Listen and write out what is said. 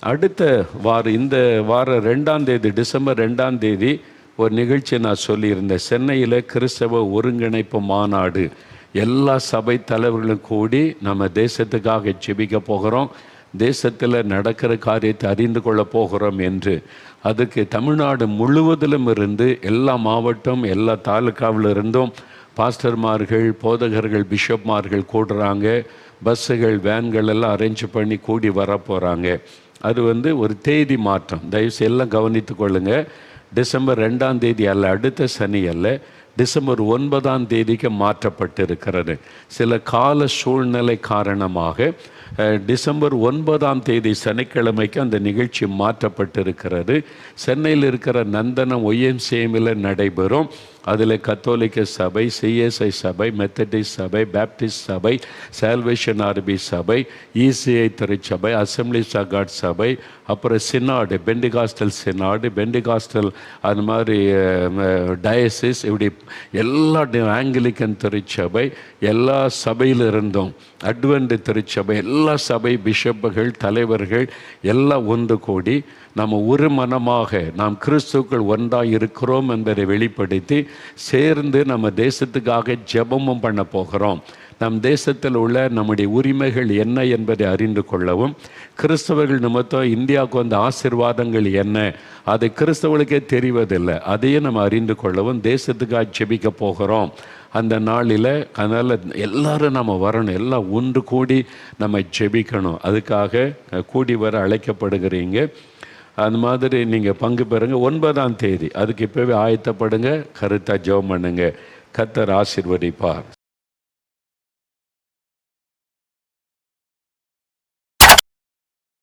அடுத்த வாரம் இந்த வாரம் ரெண்டாம் தேதி டிசம்பர் ரெண்டாம் தேதி ஒரு நிகழ்ச்சி நான் சொல்லியிருந்தேன். சென்னையில் கிறிஸ்தவ ஒருங்கிணைப்பு மாநாடு. எல்லா சபை தலைவர்களும் கூடி நம்ம தேசத்துக்காக செபிக்க போகிறோம். தேசத்தில் நடக்கிற காரியத்தை அறிந்து கொள்ள போகிறோம் என்று. அதுக்கு தமிழ்நாடு முழுவதிலும் இருந்து எல்லா மாவட்டம் எல்லா தாலுக்காவில் இருந்தும் பாஸ்டர்மார்கள் போதகர்கள் பிஷப்மார்கள் கூடுறாங்க. பஸ்ஸுகள் வேன்கள் எல்லாம் அரேஞ்ச் பண்ணி கூடி வர போகிறாங்க அது வந்து ஒரு தேதி மாற்றம். தயவுசெய்து எல்லாம் கவனித்து கொள்ளுங்கள் டிசம்பர் ரெண்டாம் தேதி அல்ல அடுத்த சனி அல்ல. டிசம்பர் ஒன்பதாம் தேதிக்கு மாற்றப்பட்டிருக்கிறது. சில கால சூழ்நிலை காரணமாக டிசம்பர் ஒன்பதாம் தேதி சனிக்கிழமைக்கு அந்த நிகழ்ச்சி மாற்றப்பட்டிருக்கிறது. சென்னையில் இருக்கிற நந்தனம் ஒய்எம்சிஎம்மில் நடைபெறும். அதில் கத்தோலிக்க சபை சிஎஸ்ஐ சபை மெத்தடிஸ்ட் சபை பேப்டிஸ்ட் சபை சால்வேஷன் ஆர்பி சபை இசிஐ திருச்சபை அசம்பிளிஸ் ஆஃப் காட் சபை அப்புறம் சினாடு பெண்டிகாஸ்டல் சினாடு பெண்டிகாஸ்டல் அது மாதிரி டயசிஸ் இப்படி எல்லா ஆங்கிலிக்கன் திருச்சபை எல்லா சபையிலிருந்தும் அட்வெண்ட் திருச்சபை எல்லா சபை பிஷப்புகள் தலைவர்கள் எல்லாம் ஒன்று கூடி நம்ம ஒரு மனமாக நாம் கிறிஸ்துக்கள் ஒன்றாக இருக்கிறோம் என்பதை வெளிப்படுத்தி சேர்ந்து நம்ம தேசத்துக்காக ஜெபமும் பண்ண போகிறோம். நம் தேசத்தில் உள்ள நம்முடைய உரிமைகள் என்ன என்பதை அறிந்து கொள்ளவும் கிறிஸ்தவர்கள் நிமித்தம் இந்தியாவுக்கு வந்த ஆசிர்வாதங்கள் என்ன அது கிறிஸ்தவர்களுக்கே தெரிவதில்லை. அதையும் நம்ம அறிந்து கொள்ளவும் தேசத்துக்காக ஜெபிக்க போகிறோம். அந்த நாளில் அதனால் எல்லாரும் நம்ம வரணும். எல்லாம் ஒன்று கூடி நம்ம ஜெபிக்கணும். அதுக்காக கூடி வர அழைக்கப்படுகிறீங்க. அந்த மாதிரி நீங்கள் பங்கு பெறுங்க. ஒன்பதாம் தேதி. அதுக்கு இப்போவே ஆயத்தப்படுங்க. கருத்தாக ஜெபம் பண்ணுங்க. கத்தர் ஆசீர்வதிப்பார்.